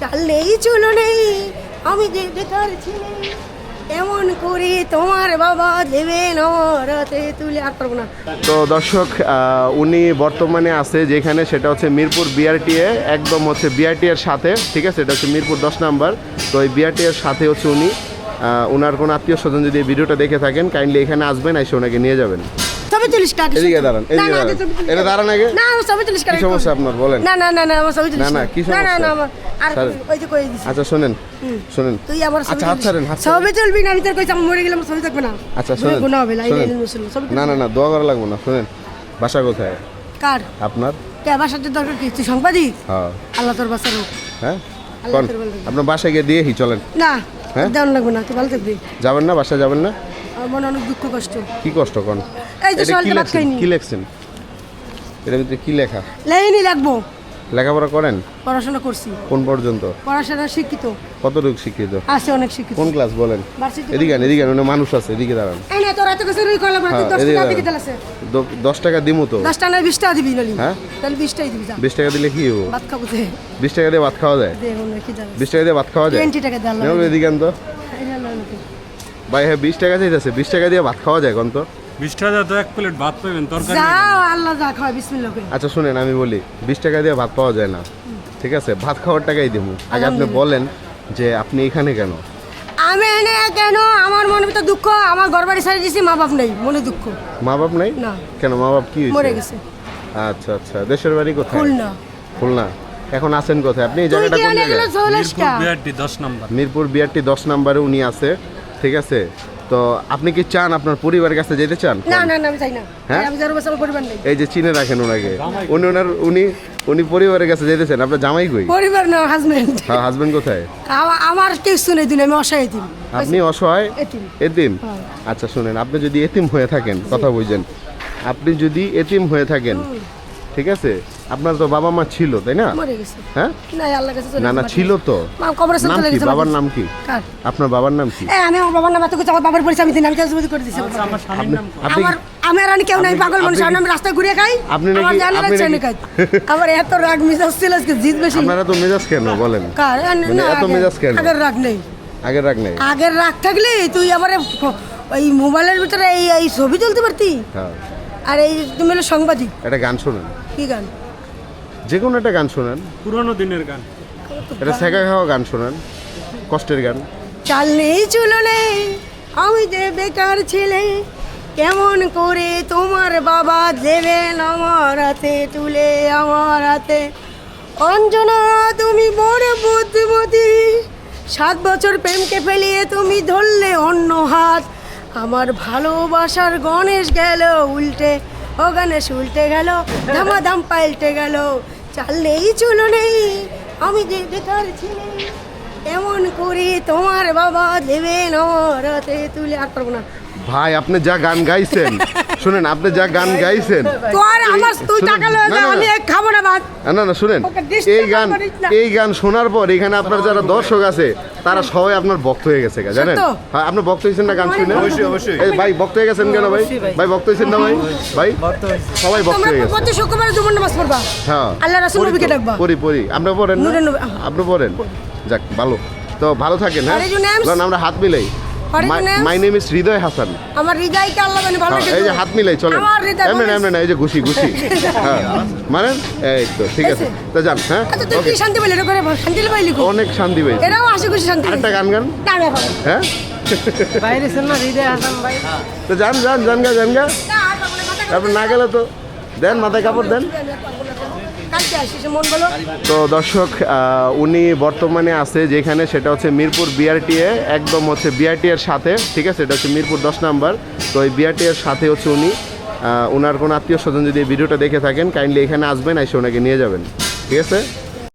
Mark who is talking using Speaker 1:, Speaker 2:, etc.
Speaker 1: চাল নেই চুলো নেই আমি যে বেকার এমন করে তোমার বাবা দেবে নমরতে তুলে, আর পারব না।
Speaker 2: তো দর্শক উনি বর্তমানে আছে যেখানে, সেটা হচ্ছে মিরপুর বিআরটিএ, একদম হচ্ছে বিআরটি এর সাথে, ঠিক আছে? এটা হচ্ছে মিরপুর দশ নাম্বার। তো এই বিআরটি এর সাথে হচ্ছে উনি ওনার কোনো আত্মীয় স্বজন যদি ভিডিওটা দেখে থাকেন, কাইন্ডলি এখানে আসবেন, এসে ওনাকে নিয়ে যাবেন।
Speaker 1: ছবি তুলিস কাট
Speaker 2: এদিকে দাঁড়ান, এদিকে দাঁড়ান। এটা দাঁড়ান আগে।
Speaker 1: না আমার
Speaker 2: সমস্যা আপনার? বলেন।
Speaker 1: না না না না আমার
Speaker 2: না, না, কি
Speaker 1: না না না আমার আর
Speaker 2: স্যার।
Speaker 1: ওই যে কই দিছি?
Speaker 2: আচ্ছা শোনেন শোনেন।
Speaker 1: তুই আমার ছবি
Speaker 2: আচ্ছা হাত ছাড়েন হাত ছাড়েন।
Speaker 1: ছবি না আমি তোর কইছি আমি মরে গেলাম থাকবে না।
Speaker 2: আচ্ছা শোনেন
Speaker 1: গুনাহ হবে
Speaker 2: না না না দোয়া করা লাগবে না শোনেন। বাসা কোথায়?
Speaker 1: কার?
Speaker 2: আপনার?
Speaker 1: কে দরকার কি? তুই সাংবাদিক?
Speaker 2: হ্যাঁ।
Speaker 1: আল্লাহ তোর বাসার
Speaker 2: হ্যাঁ। আপনার বাসায় গিয়ে দিয়েহি চলেন।
Speaker 1: না
Speaker 2: হ্যাঁ?
Speaker 1: দেওয়ান লাগবে না তুই ভালো থাকবি।
Speaker 2: যাবেন না বাসায় যাবেন না?
Speaker 1: মনে অনেক দুঃখ কষ্ট।
Speaker 2: কি কষ্ট কোন?
Speaker 1: এই যে
Speaker 2: কি
Speaker 1: সকালটা ভাত খাইনি।
Speaker 2: কি লেখছেন? এটার ভিতরে কি লেখা?
Speaker 1: লাইনি লাগবো
Speaker 2: লেখাপড়া করেন?
Speaker 1: পড়াশোনা করছি।
Speaker 2: কোন পর্যন্ত?
Speaker 1: পড়াশোনা শিক্ষিত।
Speaker 2: কতটুকু শিক্ষিত?
Speaker 1: আছে অনেক শিক্ষিত।
Speaker 2: কোন ক্লাস বলেন? এদিকে এদিকে ওখানে মানুষ আছে এদিকে দাঁড়ান।
Speaker 1: এই না তোর এত কিছু রুই না তুই
Speaker 2: হ্যাঁ,
Speaker 1: দশ টাকা
Speaker 2: দাঁড়ান।
Speaker 1: দিকে আছে।
Speaker 2: দ- টাকা দিমু তো?
Speaker 1: দশ টাকা বিশ টাকা দিবি নলি
Speaker 2: হ্যাঁ?
Speaker 1: তাহলে বিশ টাকাই দিবি যা।
Speaker 2: বিশ টাকা দিলে কি হব?
Speaker 1: ভাত খাব দে।
Speaker 2: বিশ টাকা দিয়ে ভাত খাওয়া যায়?
Speaker 1: দে মনে রেখে যাবে
Speaker 2: বিশ টাকা দিয়ে ভাত খাওয়া যায়?
Speaker 1: টোয়েন্টি টাকা দেওয়া
Speaker 2: এদিকে আন তো। ভাই হ্যাঁ বিশ টাকা চাইতেছে। বিশ টাকা দিয়ে ভাত খাওয়া যায় কোন তো?
Speaker 3: বিশ টাকা তো এক প্লেট ভাত পাবেন তরকারি
Speaker 1: যাও আল্লাহ যা খাওয়া বিসমিল্লাহ
Speaker 2: আচ্ছা শুনেন আমি বলি বিশ টাকা দিয়ে ভাত পাওয়া যায় না। ঠিক আছে ভাত খাওয়ার টাকাই দিব আগে আপনি বলেন যে আপনি এখানে কেন?
Speaker 1: আমি এনে কেন? আমার মনে ভিতর দুঃখ আমার ঘর বাড়ি সারি দিছি মা বাপ নেই মনে দুঃখ।
Speaker 2: মা বাপ নাই?
Speaker 1: না।
Speaker 2: কেন মা বাপ কি
Speaker 1: মরে গেছে।
Speaker 2: আচ্ছা আচ্ছা দেশের বাড়ি কোথায়?
Speaker 1: খুলনা।
Speaker 2: খুলনা। এখন আছেন কোথায়? আপনি এই জায়গাটা কোন জায়গায়?
Speaker 1: চল্লিশটা
Speaker 3: বিআরটি দশ নম্বর।
Speaker 2: মিরপুর বিআরটি দশ নম্বরে উনি আছে। ঠিক আছে? তো আপনি কি চান আপনার পরিবারের কাছে যেতে চান?
Speaker 1: না না না আমি চাই না।
Speaker 2: হ্যাঁ?
Speaker 1: আমি যার আমার পরিবার নেই।
Speaker 2: এই যে চিনে রাখেন ওনাকে। উনি ওনার উনি উনি পরিবারের কাছে যেতে চান। আপনার জামাই কই?
Speaker 1: পরিবার না হাজবেন্ড
Speaker 2: হ্যাঁ হাজবেন্ড কোথায়?
Speaker 1: আমার কিছু নেই দিন আমি অসহায় দিন
Speaker 2: আপনি অসহায়?
Speaker 1: এতিম।
Speaker 2: এতিম?
Speaker 1: হ্যাঁ।
Speaker 2: আচ্ছা শুনেন আপনি যদি এতিম হয়ে থাকেন কথা বুঝেন। আপনি যদি এতিম হয়ে থাকেন ঠিক আছে? আপনার তো বাবা মা ছিল তাই না?
Speaker 1: মরে গেছে।
Speaker 2: হ্যাঁ?
Speaker 1: না আল্লাহ কাছে চলে
Speaker 2: না না ছিল তো।
Speaker 1: মা কবরে
Speaker 2: নাম
Speaker 1: চলে গেছে
Speaker 2: বাবার নাম কি?
Speaker 1: কার?
Speaker 2: আপনার বাবার নাম কি?
Speaker 1: এ আমি আমার বাবার নাম এত কিছু আমার বাবার পরিচয় আমি দিন আমি কাজ করে দিছি আমার বাবাকে।
Speaker 3: স্বামীর নাম
Speaker 1: আমার আমি আর কেউ নাই পাগল মানুষ আমি রাস্তায় ঘুরে খাই।
Speaker 2: আপনি নাকি-
Speaker 1: জানা
Speaker 2: আপনি নাকি-
Speaker 1: খাই। আমার এত রাগ মিজাজ ছিল আজকে জিত বেশি।
Speaker 2: আপনারা তো মেজাজ কেন বলেন?
Speaker 1: কার?
Speaker 2: মানে
Speaker 1: না,
Speaker 2: এত
Speaker 1: আগের-
Speaker 2: মেজাজ কেন?
Speaker 1: আগের রাগ নেই।
Speaker 2: আগের রাগ নেই?
Speaker 1: আগের রাগ থাকলে তুই আমার ওই মোবাইলের ভিতরে এই এই ছবি তুলতে পারতি?
Speaker 2: হ্যাঁ।
Speaker 1: আর এই তুমি হলো সাংবাদিক।
Speaker 2: একটা গান শোনেন।
Speaker 1: কি গান?
Speaker 2: যে কোনো একটা গান শোনান।
Speaker 3: পুরোনো দিনের গান।
Speaker 2: এটা শেখা খাওয়া গান শোনান কষ্টের গান।
Speaker 1: চাল নেই চুলো নেই আমি যে বেকার ছেলে কেমন করে তোমার বাবা দেবেন আমার হাতে তুলে আমার হাতে। অঞ্জনা তুমি বড় বুদ্ধিমতী সাত বছর প্রেমকে ফেলিয়ে তুমি ধরলে অন্য হাত। আমার ভালোবাসার গণেশ গেল উল্টে ও গণেশ উল্টে গেল ধামাধাম পাল্টে গেল। চাল নেই চুলো নেই আমি যে বেকার ছেলে, এমন করে তোমার বাবা দেবেন আমার তুলে আর পারব না।
Speaker 2: ভাই, আপনি যা গান গাইছেন শুনেন আপনি যা গান গাইছেন।
Speaker 1: তোর আমার তুই টাকা লয়ে
Speaker 2: না,
Speaker 1: যা
Speaker 2: না,
Speaker 1: আমি
Speaker 2: না।
Speaker 1: এক খাব না ভাত।
Speaker 2: আ, না না শুনেন এই গান এই গান শোনার পর এখানে আপনার যারা দর্শক আছে তারা সবাই আপনার ভক্ত হয়ে গেছে গা, জানেন? হ্যাঁ আপনি ভক্ত হয়েছেন না গান শুনে?
Speaker 1: অবশ্যই,
Speaker 2: অবশ্যই। এই ভাই ভক্ত হয়ে গেছেন কেন ভাই? ভাই। ভক্ত হয়েছেন না ভাই? ভাই সবাই ভক্ত হয়ে গেছে।
Speaker 1: প্রতি শুক্রবারে দুমন নামাজ পড়বা।
Speaker 2: হ্যাঁ।
Speaker 1: আল্লাহ রাসূল নবীকে ডাকবা।
Speaker 2: পড়ি পড়ি। আপনি পড়েন না? আপনি পড়েন। যাক ভালো। তো ভালো থাকেন হ্যাঁ? আমরা হাত মিলাই। My name is Hriday Hasan
Speaker 1: আমার হৃদয়কে আল্লাহ জানে ভালো
Speaker 2: এই যে হাত মিলাই চলেন।
Speaker 1: আমার হৃদয়
Speaker 2: এমনি
Speaker 1: বলে-
Speaker 2: না এই যে ঘুষি ঘুষি। হ্যাঁ। মানে? এই তো ঠিক আছে। তো যান হ্যাঁ?
Speaker 1: আচ্ছা তুই কি শান্তি পেলি এটা করে শান্তি পাইলি
Speaker 2: অনেক শান্তি
Speaker 1: এরাও আসে খুশি শান্তি
Speaker 2: আরেকটা গান গান?
Speaker 1: না, না,
Speaker 2: হ্যাঁ?
Speaker 4: বাইরে শোন না হৃদয় হাসান ভাই।
Speaker 2: তো যান যান তারপর না। গেলে তো দেন মাথায় কাপড় দেন। তো দর্শক উনি বর্তমানে আছে যেখানে সেটা হচ্ছে মিরপুর বিআরটিএ একদম হচ্ছে বিআরটি এর সাথে ঠিক আছে? এটা হচ্ছে মিরপুর দশ নাম্বার। তো এই বিআরটি এর সাথে হচ্ছে উনি ওনার কোনো আত্মীয় স্বজন যদি এই ভিডিওটা দেখে থাকেন কাইন্ডলি এখানে আসবেন এসে ওনাকে নিয়ে যাবেন। ঠিক আছে?